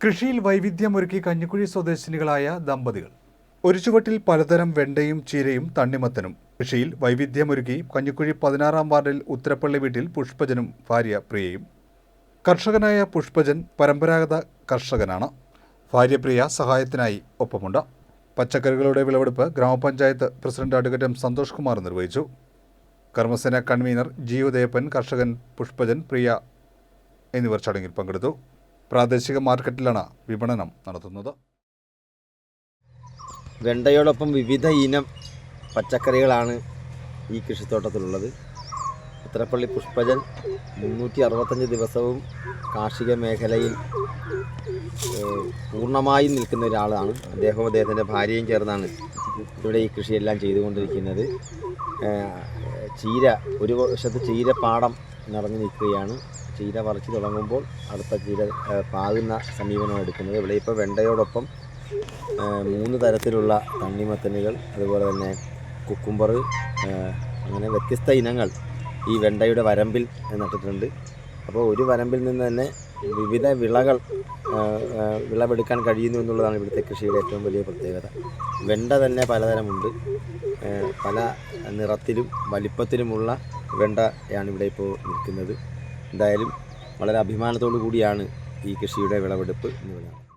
കൃഷിയിൽ വൈവിധ്യമൊരുക്കി കഞ്ഞിക്കുഴി സ്വദേശിനികളായ ദമ്പതികൾ. ഒരു ചുവട്ടിൽ പലതരം വെണ്ടയും ചീരയും തണ്ണിമത്തനും. കൃഷിയിൽ വൈവിധ്യമൊരുക്കി കഞ്ഞിക്കുഴി പതിനാറാം വാർഡിൽ ഉത്തരപ്പള്ളി വീട്ടിൽ പുഷ്പജനും ഭാര്യ പ്രിയയും. കർഷകനായ പുഷ്പജൻ പരമ്പരാഗത കർഷകനാണ്. ഭാര്യ പ്രിയ സഹായത്തിനായി ഒപ്പമുണ്ട്. പച്ചക്കറികളുടെ വിളവെടുപ്പ് ഗ്രാമപഞ്ചായത്ത് president advocate M Santhosh Kumar നിർവഹിച്ചു. കർമ്മസേന കൺവീനർ ജി ഉദയപ്പൻ കർഷകൻ പുഷ്പജൻ പ്രിയ എന്നിവർ ചടങ്ങിൽ പങ്കെടുത്തു. പ്രാദേശിക മാർക്കറ്റിലാണ് വിപണനം നടത്തുന്നത്. വെണ്ടയോടൊപ്പം വിവിധ ഇനം പച്ചക്കറികളാണ് ഈ കൃഷിത്തോട്ടത്തിലുള്ളത്. ഉത്തരപ്പള്ളി പുഷ്പജൻ മുന്നൂറ്റി അറുപത്തഞ്ച് ദിവസവും കാർഷിക മേഖലയിൽ പൂർണമായും നിൽക്കുന്ന ഒരാളാണ്. അദ്ദേഹവും അദ്ദേഹത്തിന്റെ ഭാര്യയും ചേർന്നാണ് ഇവിടെ ഈ കൃഷിയെല്ലാം ചെയ്തുകൊണ്ടിരിക്കുന്നത്. ചീര ഒരു വശത്ത് ചീരപ്പാടം പാടം നിറഞ്ഞു നിൽക്കുകയാണ്. ചീര വറച്ച് തുടങ്ങുമ്പോൾ അടുത്ത ചീര പാകുന്ന സമീപനം എടുക്കുന്നത്. ഇവിടെ ഇപ്പോൾ വെണ്ടയോടൊപ്പം മൂന്ന് തരത്തിലുള്ള തണ്ണിമത്തനുകൾ അതുപോലെ തന്നെ കുക്കുംബർ അങ്ങനെ വ്യത്യസ്ത ഇനങ്ങൾ ഈ വെണ്ടയുടെ വരമ്പിൽ നട്ടിട്ടുണ്ട്. അപ്പോൾ ഒരു വരമ്പിൽ നിന്ന് തന്നെ വിവിധ വിളകൾ വിളവെടുക്കാൻ കഴിയുന്നു എന്നുള്ളതാണ് ഇവിടുത്തെ കൃഷിയുടെ ഏറ്റവും വലിയ പ്രത്യേകത. വെണ്ട തന്നെ പലതരമുണ്ട്. പല നിറത്തിലും വലിപ്പത്തിലുമുള്ള വെണ്ടയാണ് ഇവിടെ ഇപ്പോൾ നിൽക്കുന്നത്. എന്തായാലും വളരെ അഭിമാനത്തോടു കൂടിയാണ് ഈ കൃഷിയുടെ വിളവെടുപ്പ് എന്ന് പറയുന്നത്